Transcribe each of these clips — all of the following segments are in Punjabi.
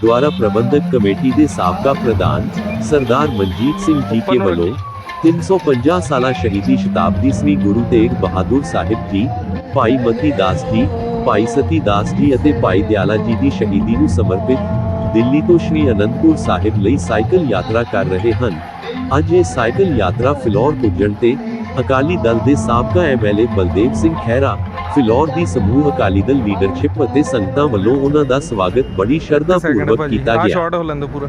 ਗੁਰਦੁਆਰਾ ਪ੍ਰਬੰਧਕ ਕਮੇਟੀ ਦੇ ਸਾਬਕਾ ਪ੍ਰਧਾਨ ਸਰਦਾਰ ਮਨਜੀਤ ਸਿੰਘ ਜੀ ਕੇ ਵੱਲੋਂ 350 ਸਾਲਾ ਸ਼ਹੀਦੀ ਸ਼ਤਾਬਦੀ ਸ੍ਰੀ ਗੁਰੂ ਤੇਗ ਬਹਾਦਰ ਸਾਹਿਬ ਜੀ ਭਾਈ ਮਤੀ ਦਾਸ ਜੀ ਭਾਈ ਸਤੀ ਦਾਸ ਜੀ ਅਤੇ ਭਾਈ ਦਿਆਲਾ ਜੀ ਦੀ ਸ਼ਹੀਦੀ ਨੂੰ ਸਮਰਪਿਤ ਦਿੱਲੀ ਤੋਂ ਸ਼੍ਰੀ ਅਨੰਦਪੁਰ ਸਾਹਿਬ ਲਈ ਸਾਈਕਲ ਯਾਤਰਾ ਕਰ ਰਹੇ ਹਨ। ਅੱਜ ਇਹ ਸਾਈਕਲ ਯਾਤਰਾ ਫਿਲੌਰ ਪੁੱਜਣ ਤੇ ਅਕਾਲੀ ਦਲ ਦੇ ਸਾਬਕਾ ਐਮਐਲਏ ਬਲਦੇਵ ਸਿੰਘ ਖਹਿਰਾ ਫਿਲੌਰ ਦੀ ਸਮੂਹ ਅਕਾਲੀ ਦਲ ਲੀਡਰਸ਼ਿਪ ਅਤੇ ਸੰਗਤਾਂ ਵੱਲੋਂ ਉਹਨਾਂ ਦਾ ਸਵਾਗਤ ਬੜੀ ਸ਼ਰਧਾ ਪੂਰਵਕ ਕੀਤਾ ਆ ਗਿਆ। ਸ਼ਾਟ ਹੋ ਲੈਂਦਾ ਪੂਰਾ।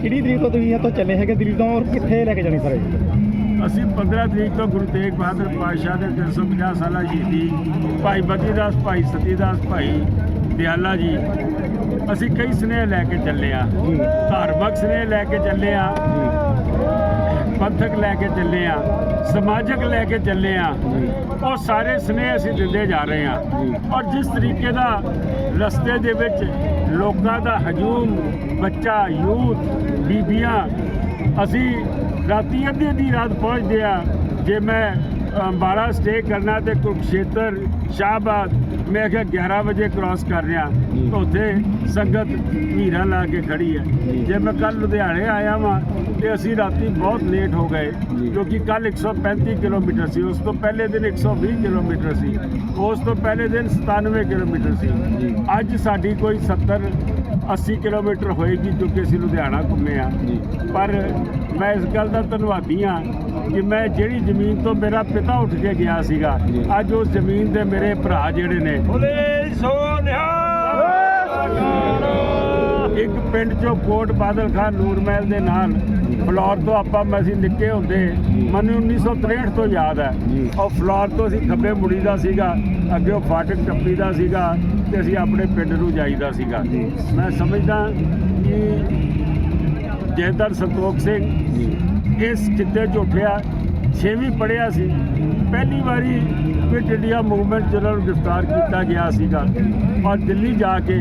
ਕਿਹੜੀ ਤਰੀਕ ਤੋਂ ਤੁਸੀਂ ਇੱਥੋਂ ਚੱਲੇ ਹੈਗੇ? ਦਿੱਲੀ ਤੋਂ ਔਰ ਕਿੱਥੇ ਲੈ ਕੇ ਜਾਣੀ ਸਰ? ਅਸੀਂ 15 ਤਰੀਕ ਤੋਂ ਗੁਰੂ ਤੇਗ ਬਹਾਦਰ ਪਾਤਸ਼ਾਹ ਦੇ 350 ਸਾਲਾ ਸ਼ਹੀਦੀ ਭਾਈ ਬਦੀਦਾਸ ਭਾਈ ਸਤੀਦਾਸ ਭਾਈ ਦਿਆਲਾ ਜੀ। ਅਸੀਂ ਕਈ ਸੁਨੇਹੇ ਲੈ ਕੇ ਚੱਲੇ ਆ ਧਾਰਮਿਕ ਸੁਨੇਹੇ ਲੈ ਕੇ ਚੱਲੇ ਆ ਪੰਥਕ ਲੈ ਕੇ ਚੱਲੇ ਆ, ਸਮਾਜਿਕ ਲੈ ਕੇ ਚੱਲੇ ਆ, ਉਹ ਸਾਰੇ ਸੁਨੇਹੇ ਅਸੀਂ ਦਿੰਦੇ ਜਾ ਰਹੇ ਆ। ਔਰ ਜਿਸ ਤਰੀਕੇ ਦਾ ਰਸਤੇ ਦੇ ਵਿੱਚ ਲੋਕਾਂ ਦਾ ਹਜੂਮ, ਬੱਚਾ, ਯੂਥ, ਬੀਬੀਆਂ, ਅਸੀਂ ਰਾਤੀ ਅੱਧੀ ਅੱਧੀ ਰਾਤ ਪਹੁੰਚਦੇ ਆ। ਜੇ ਮੈਂ ਅੰਬਾਲਾ ਸਟੇ ਕਰਨਾ ਤੇ ਕੁਰਕਸ਼ੇਤਰ, ਸ਼ਾਹਬਾਦ ਮੈਂ ਆਖਿਆ 11 ਵਜੇ ਕ੍ਰਾਸ ਕਰ ਰਿਹਾ, ਤਾਂ ਉੱਥੇ ਸੰਗਤ ਵੀਰਾਂ ਲਾ ਕੇ ਖੜੀ ਹੈ। ਜੇ ਮੈਂ ਕੱਲ ਲੁਧਿਆਣੇ ਆਇਆ ਵਾਂ, ਤੇ ਅਸੀਂ ਰਾਤੀ ਬਹੁਤ ਲੇਟ ਹੋ ਗਏ, ਕਿਉਂਕਿ ਕੱਲ 135 ਕਿਲੋਮੀਟਰ ਸੀ, ਉਸ ਤੋਂ ਪਹਿਲੇ ਦਿਨ 120 ਕਿਲੋਮੀਟਰ ਸੀ, ਉਸ ਤੋਂ ਪਹਿਲੇ ਦਿਨ 97 ਕਿਲੋਮੀਟਰ ਸੀ। ਅੱਜ ਸਾਡੀ ਕੋਈ 70 80 ਕਿਲੋਮੀਟਰ ਹੋਏਗੀ ਕਿਉਂਕਿ ਅਸੀਂ ਲੁਧਿਆਣਾ ਘੁੰਮੇ ਆ। ਪਰ ਮੈਂ ਇਸ ਗੱਲ ਦਾ ਧੰਨਵਾਦੀ ਹਾਂ ਕਿ ਮੈਂ ਜਿਹੜੀ ਜ਼ਮੀਨ ਤੋਂ ਮੇਰਾ ਪਿਤਾ ਉੱਠ ਕੇ ਗਿਆ ਸੀਗਾ ਅੱਜ ਉਸ ਜ਼ਮੀਨ ਦੇ ਮੇਰੇ ਭਰਾ ਜਿਹੜੇ ਨੇ। ਇੱਕ ਪਿੰਡ ਚੋਂ ਕੋਟ ਬਾਦਲ ਖਾਨ ਨੂਰਮਹਿਲ ਦੇ ਨਾਲ ਫਲੋਰ ਤੋਂ ਆਪਾਂ ਮੈਂ ਅਸੀਂ ਨਿੱਕੇ ਹੁੰਦੇ ਮੈਨੂੰ 1963 ਤੋਂ ਯਾਦ ਹੈ। ਉਹ ਫਲੋਰ ਤੋਂ ਅਸੀਂ ਖੱਬੇ ਮੁੜੀ ਦਾ ਸੀਗਾ ਅੱਗੇ ਉਹ ਫਾਟਕ ਟੱਪੀ ਦਾ ਸੀਗਾ ਤੇ ਅਸੀਂ ਆਪਣੇ ਪਿੰਡ ਨੂੰ ਜਾਈਦਾ ਸੀਗਾ। ਮੈਂ ਸਮਝਦਾ ਕਿ ਜੈਦਰ ਸੰਤੋਖ ਸਿੰਘ ਇਸ ਕਿੱਤੇ 'ਚ ਉੱਠਿਆ, ਛੇਵੀਂ ਪੜਿਆ ਸੀ। ਪਹਿਲੀ ਵਾਰੀ ਕੁਇਟ ਇੰਡੀਆ ਮੂਵਮੈਂਟ ਜਿਹਨਾਂ ਨੂੰ ਗ੍ਰਿਫਤਾਰ ਕੀਤਾ ਗਿਆ ਸੀਗਾ। ਔਰ ਦਿੱਲੀ ਜਾ ਕੇ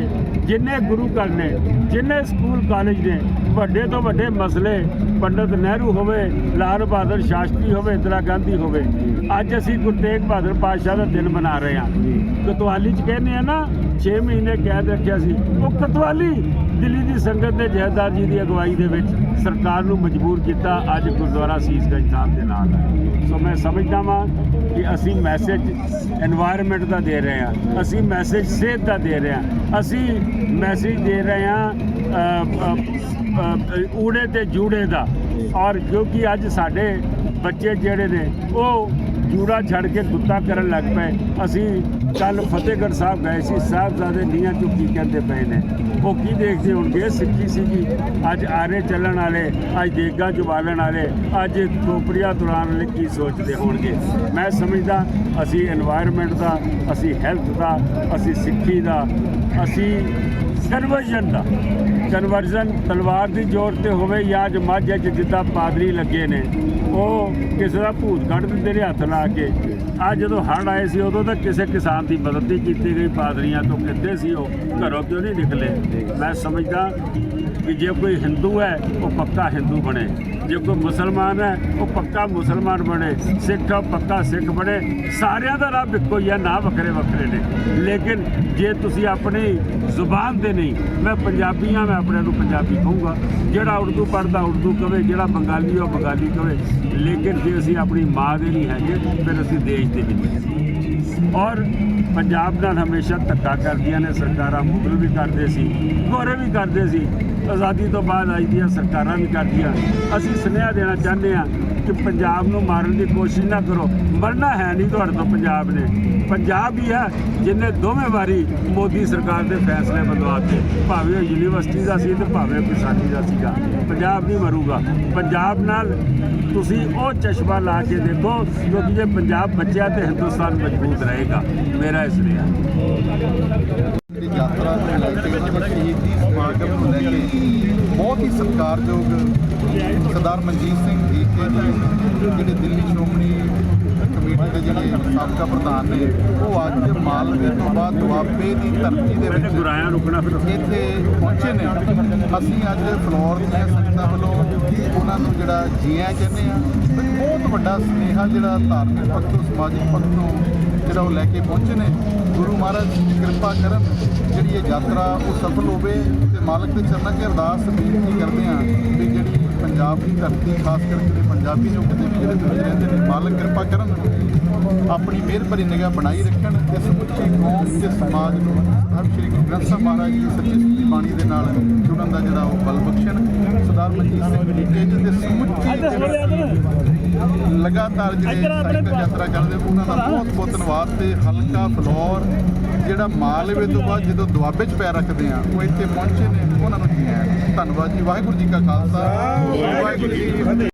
ਜਿੰਨੇ ਗੁਰੂ ਘਰ ਨੇ ਜਿੰਨੇ ਸਕੂਲ ਕਾਲਜ ਨੇ ਵੱਡੇ ਤੋਂ ਵੱਡੇ ਮਸਲੇ ਪੰਡਤ ਨਹਿਰੂ ਹੋਵੇ ਲਾਲ ਬਹਾਦਰ ਸ਼ਾਸਤਰੀ ਹੋਵੇ ਇੰਦਰਾ ਗਾਂਧੀ ਹੋਵੇ ਅੱਜ ਅਸੀਂ ਗੁਰੂ ਤੇਗ ਬਹਾਦਰ ਪਾਤਸ਼ਾਹ ਦਾ ਦਿਨ ਮਨਾ ਰਹੇ ਹਾਂ। ਕਤਵਾਲੀ ਚ ਕਹਿੰਦੇ ਆ ਨਾ 6 ਮਹੀਨੇ ਕੈਦ ਰੱਖਿਆ ਸੀ। ਉਹ ਕਤਵਾਲੀ ਦਿੱਲੀ ਦੀ ਸੰਗਤ ਨੇ ਜਹਦਾਰ ਜੀ ਦੀ ਅਗਵਾਈ ਦੇ ਵਿੱਚ ਸਰਕਾਰ ਨੂੰ ਮਜਬੂਰ ਕੀਤਾ। ਅੱਜ ਗੁਰਦੁਆਰਾ ਸੀਸਗੰਜ ਸਾਹਿਬ ਦੇ ਨਾਲ ਸੋ ਮੈਂ ਸਮਝਦਾ ਵਾਂ ਕਿ ਅਸੀਂ ਮੈਸੇਜ এনवायरमेंट ਦਾ ਦੇ ਰਹੇ ਹਾਂ। ਅਸੀਂ ਮੈਸੇਜ ਸਿਹਤ ਦਾ ਦੇ ਰਹੇ ਹਾਂ। ਅਸੀਂ ਮੈਸੇਜ ਦੇ ਰਹੇ ਹਾਂ ਊੜੇ ਤੇ ਜੂੜੇ ਦਾ। ਔਰ ਕਿਉਂਕਿ ਅੱਜ ਸਾਡੇ ਬੱਚੇ ਜਿਹੜੇ ਨੇ, ਉਹ ਜੂੜਾ ਛੱਡ ਕੇ ਗੁੱਤਾ ਕਰਨ ਲੱਗ ਪਏ। ਅਸੀਂ ਕੱਲ ਫਤਿਹਗੜ੍ਹ ਸਾਹਿਬ ਗਏ ਸੀ, ਸਾਹਿਬਜ਼ਾਦੇ ਨੀਆਂ ਚੁੱਕੀ ਕਹਿੰਦੇ ਪਏ ਨੇ? ਉਹ ਕੀ ਦੇਖਦੇ ਹੋਣਗੇ? ਸਿੱਖੀ ਸੀਗੀ ਅੱਜ ਆਰੇ ਚੱਲਣ ਵਾਲੇ, ਅੱਜ ਦੇਗਾ ਜਵਾਲਣ ਵਾਲੇ, ਅੱਜ ਟੋਪਰੀਆ ਦੌਰਾਨ ਵਾਲੇ ਕੀ ਸੋਚਦੇ ਹੋਣਗੇ? ਮੈਂ ਸਮਝਦਾ, ਅਸੀਂ এনवायरमेंट ਦਾ, ਅਸੀਂ ਹੈਲਥ ਦਾ, ਅਸੀਂ ਸਿੱਖੀ ਦਾ, ਅਸੀਂ ਕਨਵਰਜਨ ਦਾ ਕਨਵਰਜ਼ਨ ਤਲਵਾਰ ਦੀ ਜ਼ੋਰ ਤੇ ਹੋਵੇ ਜਾਂ ਅੱਜ 'ਚ ਜਿੱਦਾਂ ਪਾਦਰੀ ਲੱਗੇ ਨੇ, ਉਹ ਕਿਸੇ ਦਾ ਭੂਤ ਕੱਢ ਦਿੰਦੇ ਨੇ ਹੱਥ ਲਾ ਕੇ। ਆ ਜਦੋਂ ਹੜ੍ਹ ਆਏ ਸੀ, ਉਦੋਂ ਤਾਂ ਕਿਸੇ ਕਿਸਾਨ ਦੀ ਮਦਦ ਨਹੀਂ ਕੀਤੀ ਗਈ, ਪਾਦਰੀਆਂ ਤੋਂ ਕਿੱਥੇ ਸੀ ਉਹ, ਘਰੋਂ ਕਿਉਂ ਨਹੀਂ ਨਿਕਲੇ? ਮੈਂ ਸਮਝਦਾ ਕਿ ਜੇ ਕੋਈ ਹਿੰਦੂ ਹੈ, ਉਹ ਪੱਕਾ ਹਿੰਦੂ ਬਣੇ। ਜੇ ਕੋਈ ਮੁਸਲਮਾਨ ਹੈ ਉਹ ਪੱਕਾ ਮੁਸਲਮਾਨ ਬਣੇ ਸਿੱਖ ਹੈ, ਪੱਕਾ ਸਿੱਖ ਬਣੇ ਸਾਰਿਆਂ ਦਾ ਰੱਬ ਇੱਕੋ ਹੀ ਹੈ ਨਾ ਵੱਖਰੇ ਵੱਖਰੇ ਨੇ। ਲੇਕਿਨ ਜੇ ਤੁਸੀਂ ਆਪਣੀ ਜ਼ੁਬਾਨ ਦੇ ਨਹੀਂ ਮੈਂ ਪੰਜਾਬੀ ਹਾਂ ਮੈਂ ਆਪਣੇ ਨੂੰ ਪੰਜਾਬੀ ਕਹੂੰਗਾ। ਜਿਹੜਾ ਉਰਦੂ ਪੜ੍ਹਦਾ ਉਰਦੂ ਕਵੇ ਜਿਹੜਾ ਬੰਗਾਲੀ ਉਹ ਬੰਗਾਲੀ ਕਵੇ। ਲੇਕਿਨ ਜੇ ਅਸੀਂ ਆਪਣੀ ਮਾਂ ਦੇ ਨਹੀਂ ਹੈਗੇ ਫਿਰ ਅਸੀਂ ਦੇਸ਼ ਦੇ ਵਿੱਚ ਨਹੀਂ। ਔਰ ਪੰਜਾਬ ਨਾਲ ਹਮੇਸ਼ਾ ਧੱਕਾ ਕਰਦੀਆਂ ਨੇ, ਸਰਕਾਰਾਂ ਮੁਗਲ ਵੀ ਕਰਦੇ ਸੀ, ਗੋਰੇ ਵੀ ਕਰਦੇ ਸੀ। ਆਜ਼ਾਦੀ ਤੋਂ ਬਾਅਦ ਆਈ ਦੀਆਂ ਸਰਕਾਰਾਂ ਵੀ ਕਰਦੀਆਂ। ਅਸੀਂ ਸੁਨੇਹਾ ਦੇਣਾ ਚਾਹੁੰਦੇ ਹਾਂ ਕਿ ਪੰਜਾਬ ਨੂੰ ਮਾਰਨ ਦੀ ਕੋਸ਼ਿਸ਼ ਨਾ ਕਰੋ। ਮਰਨਾ ਹੈ ਨਹੀਂ ਤੁਹਾਡੇ ਤੋਂ ਪੰਜਾਬ ਨੇ। ਪੰਜਾਬ ਹੀ ਹੈ ਜਿੰਨੇ ਦੋਵੇਂ ਵਾਰੀ ਮੋਦੀ ਸਰਕਾਰ ਦੇ ਫੈਸਲੇ ਬਦਲਵਾਤੇ। ਭਾਵੇਂ ਉਹ ਯੂਨੀਵਰਸਿਟੀ ਦਾ ਸੀ ਤੇ ਭਾਵੇਂ ਕਿਸਾਨੀ ਦਾ ਸੀਗਾ। ਪੰਜਾਬ ਨਹੀਂ ਮਰੂਗਾ। ਪੰਜਾਬ ਨਾਲ ਤੁਸੀਂ ਉਹ ਚਸ਼ਮਾ ਲਾ ਕੇ ਦੇਖੋ, ਕਿਉਂਕਿ ਜੇ ਪੰਜਾਬ ਬਚਿਆ ਤੇ ਹਿੰਦੁਸਤਾਨ ਮਜ਼ਬੂਤ ਰਹੇਗਾ। ਮੇਰਾ ਇਸ ਰਿਹਾ। ਦੀ ਯਾਤਰਾ ਨੂੰ ਲੈ ਕੇ ਉਹਨਾਂ ਦੇ ਸ਼ਹੀਦੀ ਸਮਾਗਮ ਨੂੰ ਲੈ ਕੇ ਬਹੁਤ ਹੀ ਸਤਿਕਾਰਯੋਗ ਸਰਦਾਰ ਮਨਜੀਤ ਸਿੰਘ ਡੀਕੇ ਜੀ ਜਿਹੜੇ ਦਿੱਲੀ ਸ਼੍ਰੋਮਣੀ ਕਮੇਟੀ ਦੇ ਜਿਹੜੇ ਸਾਬਕਾ ਪ੍ਰਧਾਨ ਨੇ ਉਹ ਅੱਜ ਮਾਲਵੇ ਤੋਂ ਬਾਅਦ ਦੁਆਬੇ ਦੀ ਧਰਤੀ ਦੇ ਵਿੱਚ ਗੁਰਾਇਆ ਰੁਕਣਾ ਫਿਰ ਇੱਥੇ ਪਹੁੰਚੇ ਨੇ। ਅਸੀਂ ਅੱਜ ਫਲੋਰ ਦੀਆਂ ਸੰਗਤਾਂ ਵੱਲੋਂ ਉਹਨਾਂ ਨੂੰ ਜਿਹੜਾ ਜੀਆਂ ਕਹਿੰਦੇ ਆ ਤੇ ਬਹੁਤ ਵੱਡਾ ਸੁਨੇਹਾ ਜਿਹੜਾ ਧਾਰਮਿਕ ਪੱਖੋਂ ਸਮਾਜਿਕ ਪੱਖੋਂ ਜਿਹੜਾ ਉਹ ਲੈ ਕੇ ਪਹੁੰਚੇ ਨੇ, ਗੁਰੂ ਮਹਾਰਾਜ ਕਿਰਪਾ ਕਰਨ ਜਿਹੜੀ ਇਹ ਯਾਤਰਾ ਉਹ ਸਫਲ ਹੋਵੇ ਤੇ ਮਾਲਕ ਦੇ ਚਰਨਾਂ 'ਚ ਅਰਦਾਸ ਬੇਨਤੀ ਕਰਦੇ ਆ ਵੀ ਜਿਹੜੀ ਪੰਜਾਬ ਦੀ ਧਰਤੀ, ਖਾਸ ਕਰਕੇ ਜਿਹੜੇ ਪੰਜਾਬੀ ਲੋਕ ਕਿਤੇ ਵੀ ਜਿਹੜੇ ਦੁਨੀਆ ਰਹਿੰਦੇ ਨੇ, ਮਾਲਕ ਕਿਰਪਾ ਕਰਨ, ਆਪਣੀ ਮਿਹਰ ਭਰੀ ਨਿਗਾਹ ਬਣਾਈ ਰੱਖਣ ਤੇ ਸਮੁੱਚੀ ਕੌਮ ਤੇ ਸਮਾਜ ਨੂੰ ਸਾਹਿਬ ਸ੍ਰੀ ਗੁਰੂ ਗ੍ਰੰਥ ਸਾਹਿਬ ਮਹਾਰਾਜ ਜੀ ਦੀ ਸੱਚੀ ਸੁੱਚੀ ਬਾਣੀ ਦੇ ਨਾਲ ਜੁੜਨ ਦਾ ਜਿਹੜਾ ਉਹ ਬਲ ਬਖਸ਼ਣ, ਸਰਦਾਰ ਮਨਜੀਤ ਸਿੰਘ ਡੀਕੇ ਜੀ ਦੇ ਸਮੁੱਚੀ ਲਗਾਤਾਰ ਜਿਹੜੇ ਸਾਈਕਲ ਯਾਤਰਾ ਕਰਦੇ ਉਹਨਾਂ ਦਾ ਬਹੁਤ ਬਹੁਤ ਧੰਨਵਾਦ ਤੇ ਹਲਕਾ ਫਲੋਰ ਜਿਹੜਾ ਮਾਲਵੇ ਤੋਂ ਬਾਅਦ ਜਦੋਂ ਦੁਆਬੇ 'ਚ ਪੈਰ ਰੱਖਦੇ ਆ ਉਹ ਇੱਥੇ ਪਹੁੰਚੇ ਨੇ ਉਹਨਾਂ ਨੂੰ ਜੀ ਆਇਆਂ। ਧੰਨਵਾਦ ਜੀ ਵਾਹਿਗੁਰੂ ਜੀ ਕਾ ਖਾਲਸਾ ਵਾਹਿਗੁਰੂ ਜੀ ਕੀ ਫਤਿਹ